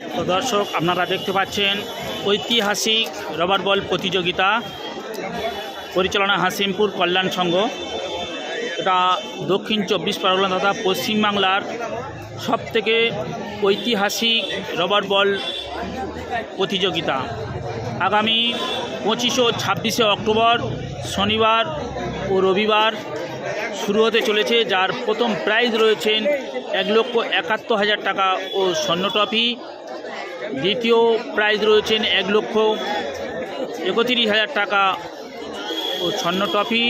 তো দর্শক, আপনারা দেখতে পাচ্ছেন ঐতিহাসিক রবার বল প্রতিযোগিতা পরিচালনা হাসিমপুর কল্যাণ সংঘ। এটা দক্ষিণ চব্বিশ পরগনা তথা পশ্চিমবাংলার সব থেকে ঐতিহাসিক রবার বল প্রতিযোগিতা। আগামী পঁচিশ ও ছাব্বিশে অক্টোবর শনিবার ও রবিবার শুরু হতে চলেছে, যার প্রথম প্রাইজ রয়েছেন এক লক্ষ একাত্তর হাজার টাকা ও স্বর্ণ ট্রফি দ্বিতীয় প্রাইজ রয়েছেন এক লক্ষ একত্রিশ হাজার টাকা ও স্বর্ণ ট্রফি।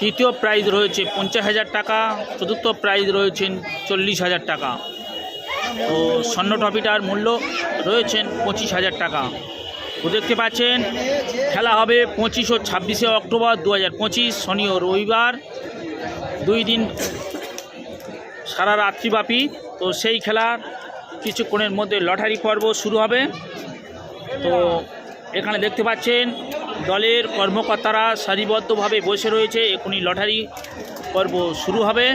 তৃতীয় প্রাইজ রয়েছে পঞ্চাশ হাজার টাকা, চতুর্থ প্রাইজ রয়েছেন চল্লিশ হাজার টাকা। ও স্বর্ণ ট্রফিটার মূল্য রয়েছেন পঁচিশ হাজার টাকা। তো দেখতে পাচ্ছেন, খেলা হবে পঁচিশ ও ছাব্বিশে অক্টোবর দু হাজার পঁচিশ, শনি ও রবিবার। দুই দিন সারা রাত্রিব্যাপী। তো সেই খেলার কিছুক্ষণের মধ্যে লটারি পর্ব শুরু হবে। তো এখানে দেখতে পাচ্ছেন, দলের কর্মকর্তারা সারিবদ্ধভাবে বসে রয়েছে। এখনই লটারি পর্ব শুরু হবে।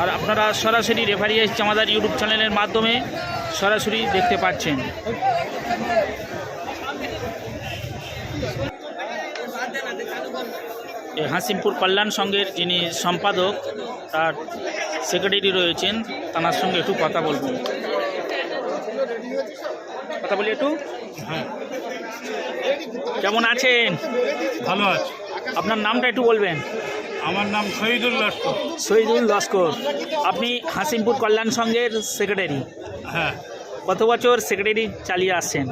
আর আপনারা সরাসরি রেফারি এসছে আমাদের ইউটিউব চ্যানেলের মাধ্যমে সরাসরি দেখতে পাচ্ছেন। এই হাসিমপুর কল্যাণ সংঘের যিনি সম্পাদক তার সেক্রেটারি রয়েছেন তার সঙ্গে একটু কথা বলব। কথা বলি একটু? হ্যাঁ। কেমন আছেন? ভালো আছে। আপনার নামটা একটু বলবেন। আমার নাম শহীদুল লস্কর। শহীদুল লস্কর। আপনি হাসিমপুর কল্যাণ সংঘের সেক্রেটারি হ্যাঁ। কত বছর সেক্রেটারি চালিয়ে আসছেন?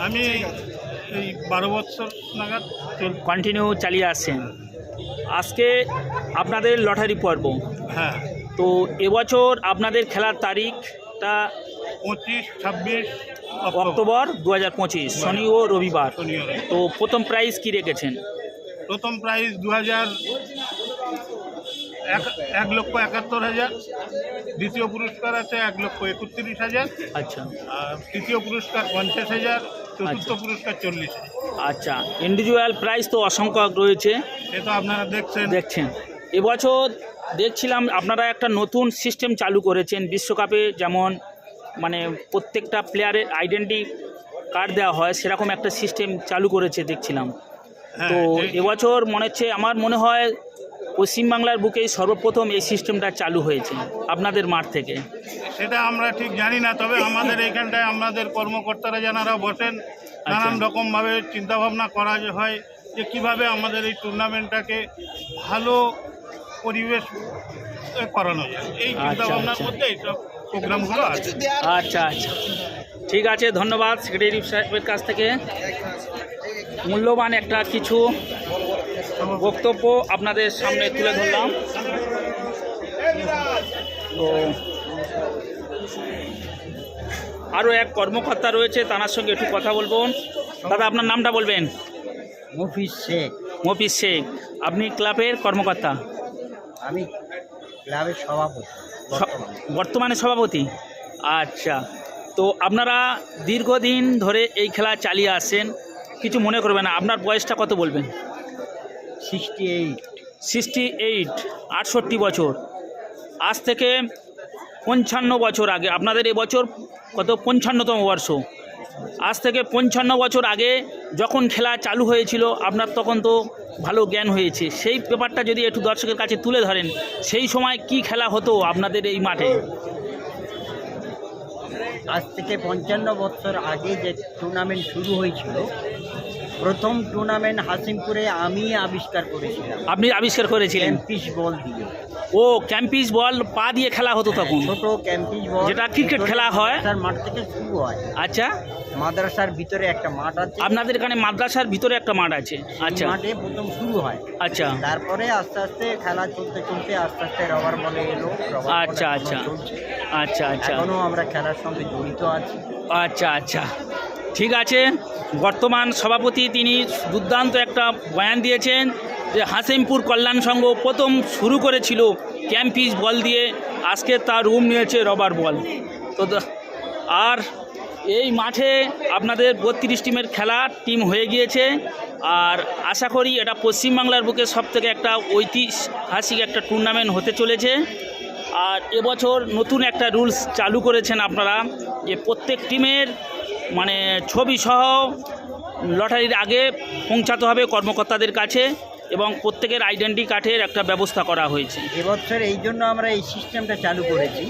আমি এই বারো বছর নাগাদ চল কন্টিনিউ চালিয়ে আসছেন। আজকে আপনাদের লটারি পর্ব। হ্যাঁ। তো এবছর আপনাদের খেলার তারিখটা পঁচিশ ছাব্বিশ অক্টোবর। দু হাজার পঁচিশ শনি ও রবিবার। তো প্রথম প্রাইজ কি রেখেছেন? প্রথম প্রাইজ দু হাজার এক এক লক্ষ একাত্তর হাজার। দ্বিতীয় পুরস্কার আছে এক লক্ষ একত্রিশ হাজার। আচ্ছা। আর তৃতীয় পুরস্কার পঞ্চাশ হাজার। চতুর্থ আচ্ছা। পুরস্কার চল্লিশ। আচ্ছা ইন্ডিভিজুয়াল প্রাইজ তো অসংখ্য রয়েছে। সে তো আপনারা দেখছেন। দেখছেন। এবছর দেখছিলাম আপনারা একটা নতুন সিস্টেম চালু করেছেন বিশ্বকাপে যেমন মানে প্রত্যেকটা প্লেয়ারের আইডেন্টি কার্ড দেওয়া হয় সেরকম একটা সিস্টেম চালু করেছে দেখছিলাম। হ্যাঁ, তো এবছর মনে হচ্ছে আমার মনে হয় পশ্চিমবাংলার বুকেই সর্বপ্রথম এই সিস্টেমটা চালু হয়েছে আপনাদের মাঠ থেকে। সেটা আমরা ঠিক জানি না তবে আমাদের এইখানটায় আমাদের কর্মকর্তারা যারা বসেন নানান রকমভাবে চিন্তাভাবনা করা হয় যে কীভাবে আমাদের এই টুর্নামেন্টটাকে ভালো পরিবেশ করানো যায়। এই আচ্ছা, চিন্তাভাবনার আচ্ছা। মধ্যে এইসব প্রোগ্রামগুলো আছে। আচ্ছা আচ্ছা। ঠিক আছে ধন্যবাদ সেক্রেটারি সাহেবের কাছ থেকে। মূল্যবান একটা কিছু বক্তব্য আপনাদের সামনে তুলে ধরলাম। তো আরও এক কর্মকর্তা রয়েছে তার সঙ্গে একটু কথা বলব। দাদা আপনার নামটা বলবেন? মফিজ শেখ। মফিজ শেখ। আপনি ক্লাবের কর্মকর্তা? আমি ক্লাবের সভাপতি বর্তমানে। সভাপতি? আচ্ছা। তো আপনারা দীর্ঘদিন ধরে এই খেলা চালিয়ে আসছেন কিছু মনে করবেন না। আপনার বয়সটা কত বলবেন? সিক্সটি এইট সিক্সটি এইট আটষট্টি বছর। আজ থেকে পঞ্চান্ন বছর আগে আপনাদের এবছর কত? পঞ্চান্নতম বর্ষ। আজ থেকে পঞ্চান্ন বছর আগে যখন খেলা চালু হয়েছিল আপনার তখন তো ভালো জ্ঞান হয়েছে। সেই ব্যাপারটা যদি একটু দর্শকের কাছে তুলে ধরেন সেই সময় কি খেলা হতো আপনাদের এই মাঠে? আজ থেকে পঞ্চান্ন বছর আগে যে টুর্নামেন্ট শুরু হয়েছিল প্রথম টুর্নামেন্ট হাসিমপুরে আমি আবিষ্কার করেছিলাম। আপনি আবিষ্কার করেছিলেন? ক্যাম্পিস বল দিয়ে। ও ক্যাম্পিস বল পা দিয়ে খেলা হতো তখন? ছোট ক্যাম্পিস বল যেটা ক্রিকেট খেলা হয়। মাদ্রাসার মাঠ থেকে শুরু হয়। আচ্ছা। মাদ্রাসার ভিতরে একটা মাঠ আছে। আপনাদের এখানে মাদ্রাসার ভিতরে একটা মাঠ আছে। আচ্ছা। মাঠে প্রথম শুরু হয়। আচ্ছা। তারপরে আস্তে আস্তে খেলা চলতে চলতে আস্তে আস্তে রবার বলে এলো আচ্ছা, আচ্ছা। আচ্ছা আচ্ছা। এখনও আমরা খেলার সঙ্গে জড়িত আছি। আচ্ছা আচ্ছা। ঠিক আছে। বর্তমান সভাপতি তিনি দুর্দান্ত একটা বয়ান দিয়েছেন যে হাসিমপুর কল্যাণ সংঘ প্রথম শুরু করেছিল ক্যাম্পিস বল দিয়ে, আজকে তার রুম নিয়েছে রবার বল। তো আর এই মাঠে আপনাদের বত্রিশ টিমের খেলা, টিম হয়ে গিয়েছে। আর আশা করি এটা পশ্চিমবাংলার বুকে সব থেকে একটা ঐতিহাসিক একটা টুর্নামেন্ট হতে চলেছে। আর এবছর নতুন একটা রুলস চালু করেছেন আপনারা, যে প্রত্যেক টিমের মানে ছবি সহ লটারির আগে পৌঁছাতে হবে কর্মকর্তাদের কাছে এবং প্রত্যেকের আইডেন্টি কার্ডের একটা ব্যবস্থা করা হয়েছে। এবছর এই জন্য আমরা এই সিস্টেমটা চালু করেছি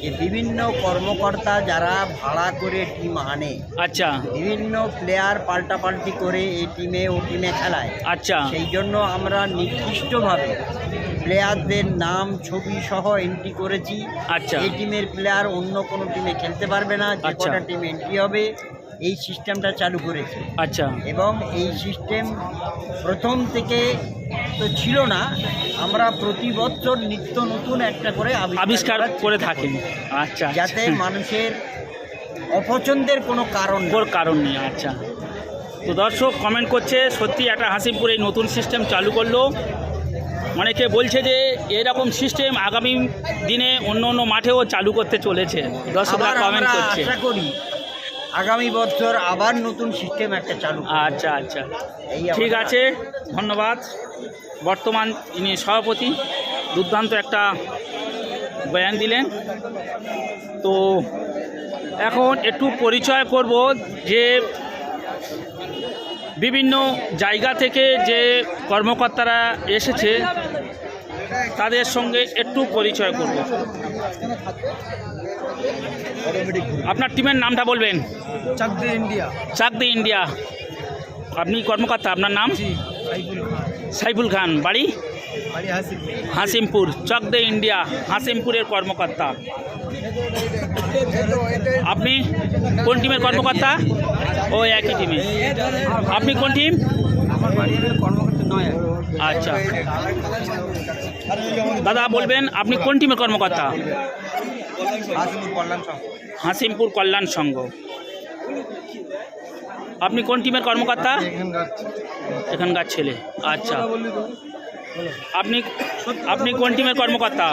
যে বিভিন্ন কর্মকর্তা যারা ভাড়া করে টিম আনে আচ্ছা। বিভিন্ন প্লেয়ার পাল্টাপাল্টি করে এই টিমে ও টিমে খেলায়। আচ্ছা। সেই জন্য আমরা নির্দিষ্টভাবে প্লেয়ারদের নাম ছবি সহ এন্ট্রি করেছি। আচ্ছা। এই টিমের প্লেয়ার অন্য কোনো টিমে খেলতে পারবে না যে আচ্ছা। কটা টিম এন্ট্রি হবে এই সিস্টেমটা চালু করেছি। আচ্ছা। এবং এই সিস্টেম প্রথম থেকে তো ছিল না আমরা প্রতি বছর নিত্য নতুন একটা করে আবিষ্কার করে থাকি। আচ্ছা যাতে আচ্ছা। মানুষের অপছন্দের কোনো কারণ কারণ নেই আচ্ছা। তো দর্শক কমেন্ট করছে সত্যি একটা হাসিমপুর এই নতুন সিস্টেম চালু করল। অনেকে বলছে যে এরকম সিস্টেম আগামী দিনে অন্য অন্য মাঠেও চালু করতে চলেছে। দর্শকরা কমেন্ট করছে। আশা করি আগামী বছর আবার নতুন সিস্টেম একটা চালু আচ্ছা আচ্ছা। ঠিক আছে ধন্যবাদ। বর্তমান ইনি সভাপতি দুর্দান্ত একটা বয়ান দিলেন। তো এখন একটু পরিচয় করব যে বিভিন্ন জায়গা থেকে যে কর্মকর্তারা এসেছে তাদের সঙ্গে একটু পরিচয় করব। আপনার টিমের নামটা বলবেন? চাকদে ইন্ডিয়া। চাকদি ইন্ডিয়া। আপনি কর্মকর্তা আপনার নাম? সাইফুল খান। বাড়ি? বাড়ি হাসিম হাসিমপুর চকদে ইন্ডিয়া হাসিমপুরের কর্মকর্তা। আপনি কোন টিমের কর্মকর্তা? ও একই টিমে। আপনি কোন টিম? আমার বাড়ি কর্মকর্তা। আচ্ছা। দাদা বলবেন আপনি কোন টিমের কর্মকর্তা? হাসিমুর কল্যাণ সংঘ হাসিমপুর কল্যাণ সংঘ। আপনি কোন টিমের কর্মকর্তা? এখানকার এখানকার ছেলে। আচ্ছা। আপনি আপনি কোন টিমের কর্মকর্তা?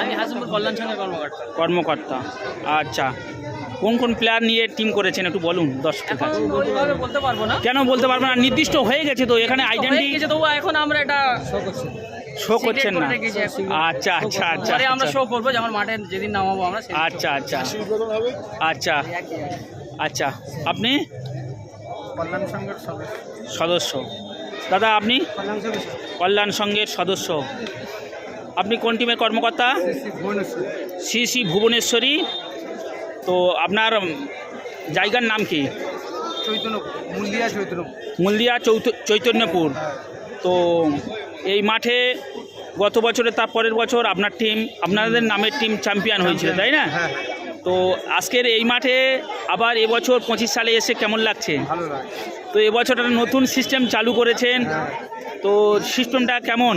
আমি হাসিমুর কল্যাণ সংঘের কর্মকর্তা। কর্মকর্তা। আচ্ছা। কোন কোন প্লেয়ার নিয়ে টিম করেছেন একটু বলুন দর্শকের কাছে বলতে পারব না। কেন বলতে পারবেন না? নির্দিষ্ট হয়ে গেছে তো এখানে হয়ে আইডেন্টি গেছে তবু এখন আমরা এটা শো করছেন না। আচ্ছা আচ্ছা আচ্ছা পরে আমরা আচ্ছা। শো করব যেমন মাঠে যেদিন নামাবো আমরা আচ্ছা আচ্ছা। আচ্ছা। আচ্ছা। আপনি? কল্যাণ সংঘের সদস্য। দাদা আপনি? কল্যাণ সংঘের সদস্য। আপনি কোন টিমের কর্মকর্তা? শ্রী শ্রী ভুবনেশ্বরী। তো আপনার জায়গার নাম কি? মুলদিয়া চৌত- চৈতন্যপুর। তো এই মাঠে গত বছরে তার পরের বছর আপনার টিম আপনাদের নামের টিম চ্যাম্পিয়ন হয়েছিল তাই না? হ্যাঁ তো আজকের এই মাঠে আবার এবছর পঁচিশ সালে এসে কেমন লাগছে? তো এবছর একটা নতুন সিস্টেম চালু করেছেন। হ্যাঁ। তো সিস্টেমটা কেমন?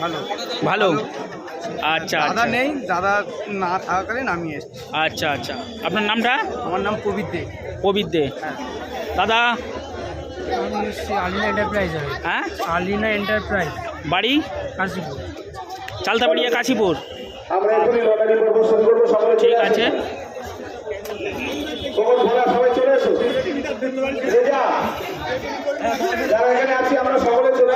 ভালো। ভালো। আচ্ছা দাদা আচ্ছা। নেই দাদা না থাকাকালীন আমি এসেছি। আচ্ছা আচ্ছা। আপনার নামটা? আমার নাম প্রবীর দে। প্রবীর দে। হ্যাঁ। দাদা? আলিনা এন্টারপ্রাইজ হ্যাঁ? আলিনা এন্টারপ্রাইজ বাড়ি? কাশীপুর। চালতাবাড়িয়া কাশীপুর। আমরা এখনই লটারি পর্ব শুরু করব সবাই ঠিক আছে। সবাই চলে এসো যারা এখানে আছি আমরা সকলে চলে